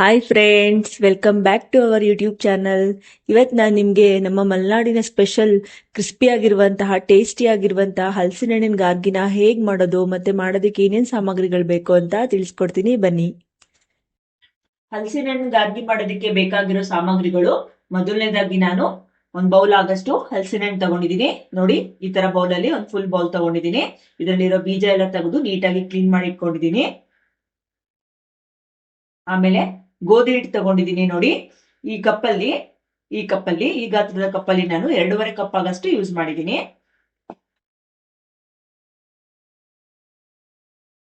Hi friends welcome back to our YouTube channel ಇವತ್ತು ನಾನು ನಿಮಗೆ ನಮ್ಮ ಮಲೆನಾಡಿನ ಸ್ಪೆಷಲ್ ಕ್ರಿಸ್ಪಿ ಆಗಿರುವಂತಹ ಟೇಸ್ಟಿ ಆಗಿರುವಂತಹ ಹಲಸಿನ ಹಣ್ಣಿನ ಗಾರ್ಗಿನ ಹೇಗೆ ಮಾಡೋದು, ಮತ್ತೆ ಮಾಡೋದಕ್ಕೆ ಏನೇನು ಸಾಮಗ್ರಿಗಳು ಬೇಕು ಅಂತ ತಿಳಿಸ್ಕೊಡ್ತೀನಿ. ಬನ್ನಿ. ಹಲಸಿನ ಹಣ್ಣು ಗಾರ್ಗಿ ಮಾಡೋದಕ್ಕೆ ಬೇಕಾಗಿರೋ ಸಾಮಗ್ರಿಗಳು. ಮೊದಲನೇದಾಗಿ ನಾನು ಒಂದು ಬೌಲ್ ಆಗಷ್ಟು ಹಲಸಿನ ಹಣ್ಣು ತಗೊಂಡಿದ್ದೀನಿ. ನೋಡಿ, ಈ ತರ ಬೌಲ್ ಅಲ್ಲಿ ಒಂದು ಫುಲ್ ಬೌಲ್ ತಗೊಂಡಿದ್ದೀನಿ. ಇದರಲ್ಲಿರೋ ಬೀಜ ಎಲ್ಲ ತೆಗೆದು ನೀಟಾಗಿ ಕ್ಲೀನ್ ಮಾಡಿ ಇಟ್ಕೊಂಡಿದ್ದೀನಿ ಆಮೇಲೆ ಗೋಧಿ ಹಿಟ್ಟು ತಗೊಂಡಿದ್ದೀನಿ ನೋಡಿ. ಈ ಕಪ್ಪಲ್ಲಿ ಈ ಕಪ್ಪಲ್ಲಿ, ಈ ಗಾತ್ರದ ಕಪ್ಪಲ್ಲಿ ನಾನು ಎರಡೂವರೆ ಕಪ್ ಆಗಷ್ಟು ಯೂಸ್ ಮಾಡಿದ್ದೀನಿ.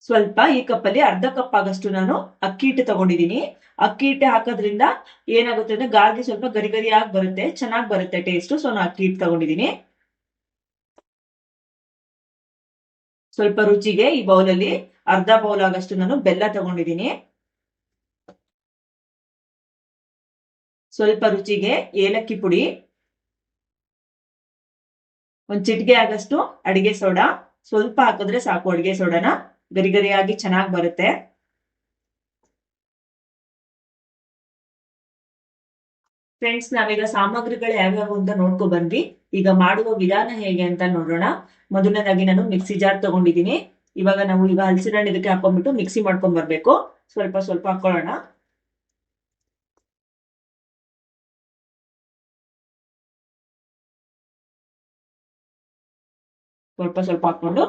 ಸ್ವಲ್ಪ ಈ ಕಪ್ಪಲ್ಲಿ ಅರ್ಧ ಕಪ್ ಆಗಷ್ಟು ನಾನು ಅಕ್ಕಿ ಹಿಟ್ಟು ತಗೊಂಡಿದ್ದೀನಿ. ಅಕ್ಕಿ ಹಿಟ್ಟು ಹಾಕೋದ್ರಿಂದ ಏನಾಗುತ್ತೆ ಅಂದ್ರೆ ಗಾಳಿಗೆ ಸ್ವಲ್ಪ ಗರಿ ಗರಿಯಾಗಿ ಬರುತ್ತೆ, ಚೆನ್ನಾಗಿ ಬರುತ್ತೆ ಟೇಸ್ಟ್ ಸೊ ನಾನು ಅಕ್ಕಿ ಹಿಟ್ಟು ತಗೊಂಡಿದ್ದೀನಿ. ಸ್ವಲ್ಪ ರುಚಿಗೆ ಈ ಬೌಲಲ್ಲಿ ಅರ್ಧ ಬೌಲ್ ಆಗಷ್ಟು ನಾನು ಬೆಲ್ಲ ತಗೊಂಡಿದ್ದೀನಿ. ಸ್ವಲ್ಪ ರುಚಿಗೆ ಏಲಕ್ಕಿ ಪುಡಿ, ಒಂದ್ ಚಿಟಿಕೆ ಆಗಷ್ಟು ಅಡಿಗೆ ಸೋಡಾ. ಸ್ವಲ್ಪ ಹಾಕಿದ್ರೆ ಸಾಕು ಅಡಿಗೆ ಸೋಡಾನ. ಗರಿ ಗರಿಯಾಗಿ ಚೆನ್ನಾಗಿ ಬರುತ್ತೆ. ಫ್ರೆಂಡ್ಸ್ ನಾವೀಗ ಸಾಮಗ್ರಿಗಳು ಯಾವ್ಯಾವು ಅಂತ ನೋಡ್ಕೊ ಬಂದ್ವಿ. ಈಗ ಮಾಡುವ ವಿಧಾನ ಹೇಗೆ ಅಂತ ನೋಡೋಣ. ಮೊದಲನೇದಾಗಿ ನಾನು ಮಿಕ್ಸಿ ಜಾರ್ ತಗೊಂಡಿದ್ದೀನಿ. ಇವಾಗ ನಾವು ಈಗ ಹಲಸಿನ ಇದಕ್ಕೆ ಹಾಕೊಂಡ್ಬಿಟ್ಟು ಮಿಕ್ಸಿ ಮಾಡ್ಕೊಂಡ್ ಬರ್ಬೇಕು. ಸ್ವಲ್ಪ ಸ್ವಲ್ಪ ಹಾಕೊಳ್ಳೋಣ. ಸ್ವಲ್ಪ ಸ್ವಲ್ಪ ಹಾಕೊಂಡು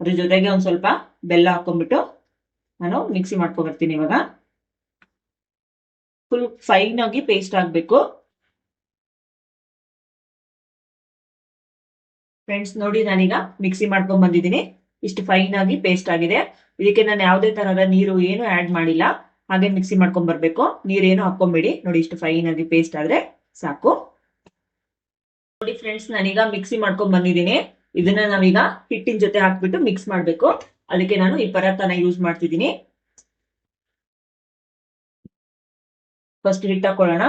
ಅದ್ರ ಜೊತೆಗೆ ಒಂದ್ ಸ್ವಲ್ಪ ಬೆಲ್ಲ ಹಾಕೊಂಡ್ಬಿಟ್ಟು ನಾನು ಮಿಕ್ಸಿ ಮಾಡ್ಕೊ ಬರ್ತೀನಿ ಇವಾಗ. ಫುಲ್ ಫೈನ್ ಆಗಿ ಪೇಸ್ಟ್ ಆಗ್ಬೇಕು. ಫ್ರೆಂಡ್ಸ್ ನೋಡಿ ನಾನೀಗ ಮಿಕ್ಸಿ ಮಾಡ್ಕೊಂಡ್ ಬಂದಿದ್ದೀನಿ. ಇಷ್ಟು ಫೈನ್ ಆಗಿ ಪೇಸ್ಟ್ ಆಗಿದೆ. ಇದಕ್ಕೆ ನಾನು ಯಾವುದೇ ತರಹದ ನೀರು ಏನು ಆಡ್ ಮಾಡಿಲ್ಲ. ಹಾಗೆ ಮಿಕ್ಸಿ ಮಾಡ್ಕೊಂಡ್ ಬರ್ಬೇಕು. ನೀರೇನು ಹಾಕೊಂಬೇಡಿ ನೋಡಿ ಇಷ್ಟು ಫೈನ್ ಆಗಿ ಪೇಸ್ಟ್ ಆದ್ರೆ ಸಾಕು. ನೋಡಿ ಫ್ರೆಂಡ್ಸ್ ನಾನೀಗ ಮಿಕ್ಸಿ ಮಾಡ್ಕೊಂಡ್ ಬಂದಿದ್ದೀನಿ. ಇದನ್ನ ನಾವೀಗ ಹಿಟ್ಟಿನ ಜೊತೆ ಹಾಕ್ಬಿಟ್ಟು ಮಿಕ್ಸ್ ಮಾಡ್ಬೇಕು. ಅದಕ್ಕೆ ನಾನು ಈ ಪದಾರ್ಥನ ಯೂಸ್ ಮಾಡ್ತಿದ್ದೀನಿ. ಫಸ್ಟ್ ಹಿಟ್ಟು ಹಾಕೊಳ್ಳೋಣ.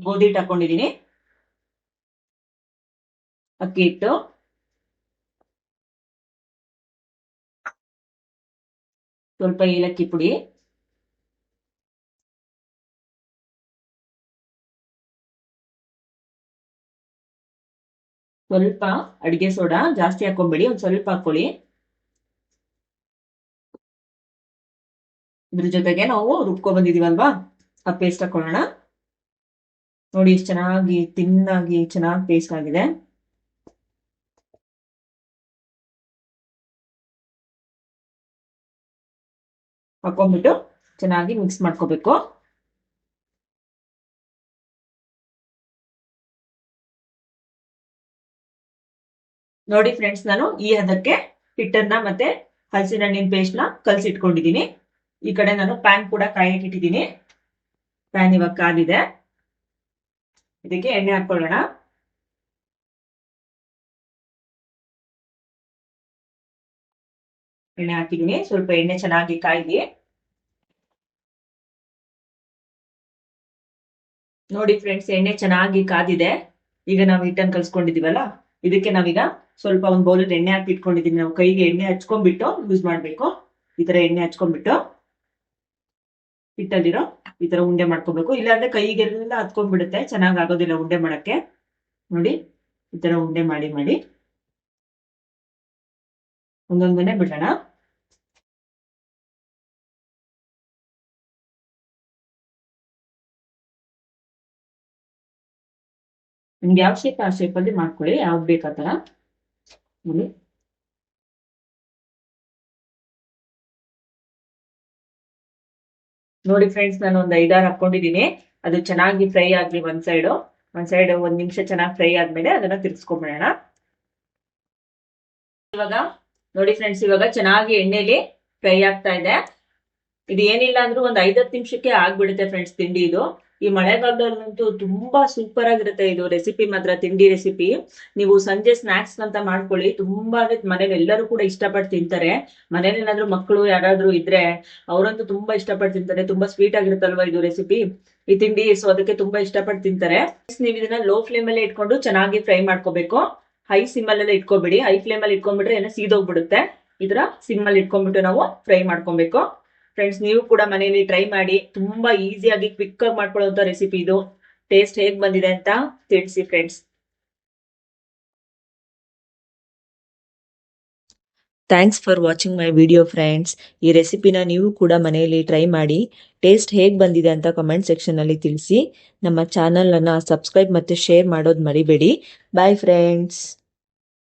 ಗೋಧಿ ಹಿಟ್ಟು ಹಾಕೊಂಡಿದ್ದೀನಿ. ಅಕ್ಕಿ ಹಿಟ್ಟು. ಸ್ವಲ್ಪ ಏಲಕ್ಕಿ ಪುಡಿ. ಸ್ವಲ್ಪ ಅಡಿಗೆ ಸೋಡಾ ಜಾಸ್ತಿ ಹಾಕೊಂಬೇಡಿ, ಒಂದ್ ಸ್ವಲ್ಪ ಹಾಕೊಳ್ಳಿ. ಇದ್ರ ಜೊತೆಗೆ ನಾವು ರುಬ್ಕೊ ಬಂದಿದೀವಲ್ವಾ? ಆ ಪೇಸ್ಟ್ ಹಾಕೊಳ್ಳೋಣ. ನೋಡಿ ಎಷ್ಟು ಚೆನ್ನಾಗಿ, ತಿನ್ನಾಗಿ, ಚೆನ್ನಾಗಿ ಪೇಸ್ಟ್ ಆಗಿದೆ. ಹಾಕೊಂಡ್ಬಿಟ್ಟು ಚೆನ್ನಾಗಿ ಮಿಕ್ಸ್ ಮಾಡ್ಕೋಬೇಕು. ನೋಡಿ ಫ್ರೆಂಡ್ಸ್ ನಾನು ಈ ಹದಕ್ಕೆ ಹಿಟ್ಟನ್ನ ಮತ್ತೆ ಹಲಸಿನ ಹಣ್ಣಿನ ಪೇಸ್ಟ್ನ ಕಲ್ಸಿಟ್ಕೊಂಡಿದ್ದೀನಿ ಈ ಕಡೆ ನಾನು ಪ್ಯಾನ್ ಕೂಡ ಕಾಯಕ್ಕೆ ಇಟ್ಟಿದ್ದೀನಿ ಪ್ಯಾನ್ ಇವಾಗ ಕಾದಿದೆ ಇದಕ್ಕೆ ಎಣ್ಣೆ ಹಾಕೊಳ್ಳೋಣ ಎಣ್ಣೆ ಹಾಕಿದ್ದೀನಿ ಸ್ವಲ್ಪ ಎಣ್ಣೆ ಚೆನ್ನಾಗಿ ಕಾಯ್ದಿ ನೋಡಿ ಫ್ರೆಂಡ್ಸ್ ಎಣ್ಣೆ ಚೆನ್ನಾಗಿ ಕಾದಿದೆ. ಈಗ ನಾವು ಹಿಟ್ಟನ್ನು ಕಲ್ಸ್ಕೊಂಡಿದೀವಲ್ಲ, ಇದಕ್ಕೆ ನಾವೀಗ ಸ್ವಲ್ಪ ಒಂದು ಬೌಲಲ್ಲಿ ಎಣ್ಣೆ ಹಾಕಿ ಇಟ್ಕೊಂಡಿದೀನಿ. ನಾವು ಕೈಗೆ ಎಣ್ಣೆ ಹಚ್ಕೊಂಡ್ಬಿಟ್ಟು ಯೂಸ್ ಮಾಡ್ಬೇಕು. ಈ ತರ ಎಣ್ಣೆ ಹಚ್ಕೊಂಡ್ಬಿಟ್ಟು ಹಿಟ್ಟಲ್ಲಿರೋ ಈ ತರ ಉಂಡೆ ಮಾಡ್ಕೋಬೇಕು. ಇಲ್ಲಾಂದ್ರೆ ಕೈಗೆಲ್ಲ ಹತ್ಕೊಂಡ್ಬಿಡುತ್ತೆ. ಚೆನ್ನಾಗ್ ಆಗೋದಿಲ್ಲ ಉಂಡೆ ಮಾಡಕ್ಕೆ. ನೋಡಿ, ಈ ತರ ಉಂಡೆ ಮಾಡಿ ಮಾಡಿ. ಒಂದೊಂದನೆ ಬಿಡೋಣ. ನಿಮ್ಗೆ ಯಾವ ಶೇಪ್ ಆ ಶೇಪಲ್ಲಿ ಮಾಡ್ಕೊಳ್ಳಿ. ಯಾವ್ದು ನೋಡಿ ಫ್ರೆಂಡ್ಸ್ ನಾನು ಒಂದು ಐದಾರು ಹಾಕೊಂಡಿದ್ದೀನಿ. ಅದು ಚೆನ್ನಾಗಿ ಫ್ರೈ ಆಗ್ಲಿ ಒಂದ್ ಸೈಡ್ ಒಂದ್ ಸೈಡ್ ಒಂದ್ ನಿಮಿಷ ಚೆನ್ನಾಗಿ ಫ್ರೈ ಆದ್ಮೇಲೆ ಅದನ್ನ ತಿರ್ಸ್ಕೊಂಡ್ಬಿಡೋಣ ಇವಾಗ, ನೋಡಿ ಫ್ರೆಂಡ್ಸ್ ಇವಾಗ ಚೆನ್ನಾಗಿ ಎಣ್ಣೆಲಿ ಫ್ರೈ ಆಗ್ತಾ ಇದೆ. ಇದು ಏನಿಲ್ಲ ಅಂದ್ರೂ ಒಂದ್ ಐದತ್ತು ನಿಮಿಷಕ್ಕೆ ಆಗ್ಬಿಡುತ್ತೆ ಫ್ರೆಂಡ್ಸ್ ತಿಂಡಿ ಇದು. ಈ ಮಳೆಗಾಲದಲ್ಲಂತೂ ತುಂಬಾ ಸೂಪರ್ ಆಗಿರುತ್ತೆ ಇದು ರೆಸಿಪಿ ಮಾತ್ರ, ತಿಂಡಿ ರೆಸಿಪಿ ನೀವು ಸಂಜೆ ಸ್ನಾಕ್ಸ್ ಅಂತ ಮಾಡ್ಕೊಳ್ಳಿ, ತುಂಬಾ ಮನೇಲಿ ಎಲ್ಲರೂ ಕೂಡ ಇಷ್ಟಪಟ್ಟು ತಿಂತಾರೆ. ಮನೇಲಿ ಏನಾದ್ರು ಮಕ್ಕಳು ಯಾರಾದ್ರೂ ಇದ್ರೆ ಅವರಂತೂ ತುಂಬಾ ಇಷ್ಟಪಟ್ಟು ತಿಂತಾರೆ. ತುಂಬಾ ಸ್ವೀಟ್ ಆಗಿರುತ್ತಲ್ವಾ ಇದು ರೆಸಿಪಿ ಈ ತಿಂಡಿ ಸೊ ಅದಕ್ಕೆ ತುಂಬಾ ಇಷ್ಟಪಟ್ಟು ತಿಂತಾರೆ. ನೀವು ಇದನ್ನ ಲೋ ಫ್ಲೇಮ್ ಅಲ್ಲಿ ಇಟ್ಕೊಂಡು ಚೆನ್ನಾಗಿ ಫ್ರೈ ಮಾಡ್ಕೋಬೇಕು. ಹೈ ಸಿಮ್ ಅಲ್ಲೆಲ್ಲ ಇಟ್ಕೊಬಿಡಿ. ಹೈ ಫ್ಲೇಮ್ ಅಲ್ಲಿ ಇಟ್ಕೊಂಡ್ಬಿಟ್ರೆ ಏನೋ ಸೀದೋಗ್ಬಿಡುತ್ತೆ. ಇದರ ಸಿಮ್ ಅಲ್ಲಿ ಇಟ್ಕೊಂಡ್ಬಿಟ್ಟು ನಾವು ಫ್ರೈ ಮಾಡ್ಕೊಬೇಕು. ಫ್ರೆಂಡ್ಸ್ ನೀವು ಕೂಡ ಮನೆಯಲ್ಲಿ ಟ್ರೈ ಮಾಡಿ ತುಂಬಾ ಈಸಿಯಾಗಿ ಕ್ವಿಕ್ ಆಗಿ ಮಾಡ್ಕೊಳ್ಳುವಂತ ರೆಸಿಪಿ ಇದು. ಟೇಸ್ಟ್ ಹೇಗ್ ಬಂದಿದೆ ಅಂತ ತಿಳಿಸಿ friends thanks for watching my video friends ಈ ರೆಸಿಪಿನ ನೀವು ಕೂಡ ಮನೆಯಲ್ಲಿ ಟ್ರೈ ಮಾಡಿ ಟೇಸ್ಟ್ ಹೇಗೆ ಬಂದಿದೆ ಅಂತ ಕಮೆಂಟ್ ಸೆಕ್ಷನಲ್ಲಿ ತಿಳಿಸಿ. ನಮ್ಮ ಚಾನಲನ್ನು ಸಬ್ಸ್ಕ್ರೈಬ್ ಮತ್ತು ಶೇರ್ ಮಾಡೋದು ಮರಿಬೇಡಿ. Bye friends